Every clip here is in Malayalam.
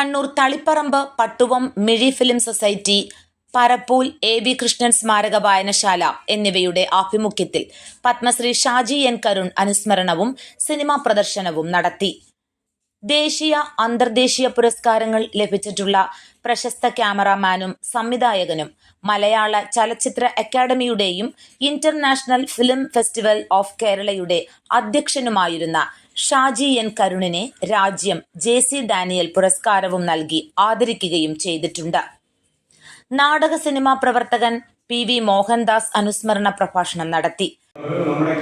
Kannur Taliparamba Pattuvam Mizhi film society Parappool A B Krishnan സ്മാരക വായനശാല എന്നിവയുടെ ആഭിമുഖ്യത്തിൽ പത്മശ്രീ ഷാജി എൻ കരുൺ അനുസ്മരണവും സിനിമാ പ്രദർശനവും നടത്തി. ദേശീയ അന്തർദേശീയ പുരസ്കാരങ്ങൾ ലഭിച്ചിട്ടുള്ള പ്രശസ്ത ക്യാമറാമാനും സംവിധായകനും മലയാള ചലച്ചിത്ര അക്കാദമിയുടെയും ഇന്റർനാഷണൽ ഫിലിം ഫെസ്റ്റിവൽ ഓഫ് കേരളയുടെ അധ്യക്ഷനുമായിരുന്ന ഷാജി എൻ കരുണിനെ രാജ്യം ജെ സി ഡാനിയൽ പുരസ്കാരവും നൽകി ആദരിക്കുകയും ചെയ്തിട്ടുണ്ട്. നാടക സിനിമാ പ്രവർത്തകൻ പി വി മോഹൻദാസ് അനുസ്മരണ പ്രഭാഷണം നടത്തി. നമ്മുടെ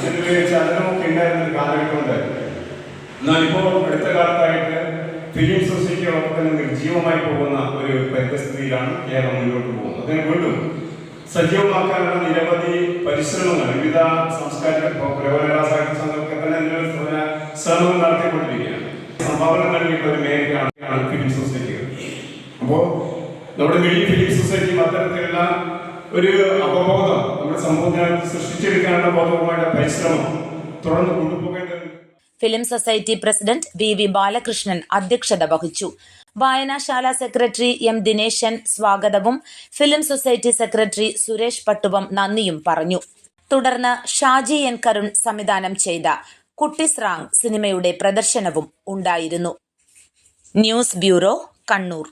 അതിന് ചലനമൊക്കെ ഉണ്ടായിരുന്ന ഒരു കാലഘട്ടം എന്നാൽ ഇപ്പോൾ അടുത്ത കാലത്തായിട്ട് ഫിലിം സൊസൈറ്റിയോടൊപ്പം തന്നെ നിർജീവമായി പോകുന്ന ഒരു പരിസ്ഥിതിയിലാണ് കേരളം മുന്നോട്ട് പോകുന്നത്. അതിന് വീണ്ടും സജീവമാക്കാനുള്ള നിരവധി പരിശ്രമങ്ങൾ വിവിധ സാംസ്കാരിക പുരോഗമന സാഹിത്യ സംഘമൊക്കെ തന്നെ ശ്രമങ്ങൾ നടത്തിക്കൊണ്ടിരിക്കുകയാണ്. സംഭാവന നൽകിയിട്ടുള്ള ഒരു മേഖലയാണ് ഫിലിം സൊസൈറ്റികൾ. അപ്പോൾ നമ്മുടെ മിനി ഫിലിം സൊസൈറ്റി അത്തരത്തിലുള്ള ഒരു അപബോധം നമ്മുടെ സമൂഹത്തിനകത്ത് സൃഷ്ടിച്ചെടുക്കാനുള്ള ബോധവുമായിട്ട് പരിശ്രമം. തുടർന്ന് കൊണ്ടുപോകേണ്ടത് film society president V V Balakrishnan അധ്യക്ഷത വഹിച്ചു. വായനാശാല സെക്രട്ടറി എം ദിനേശൻ സ്വാഗതവും film society secretary Suresh Pattuvam നന്ദിയും പറഞ്ഞു. തുടർന്ന് ഷാജി എൻ കരുൺ സംവിധാനം ചെയ്ത കുട്ടിസ്രാങ് സിനിമയുടെ പ്രദർശനവും ഉണ്ടായിരുന്നു. News bureau Kannur.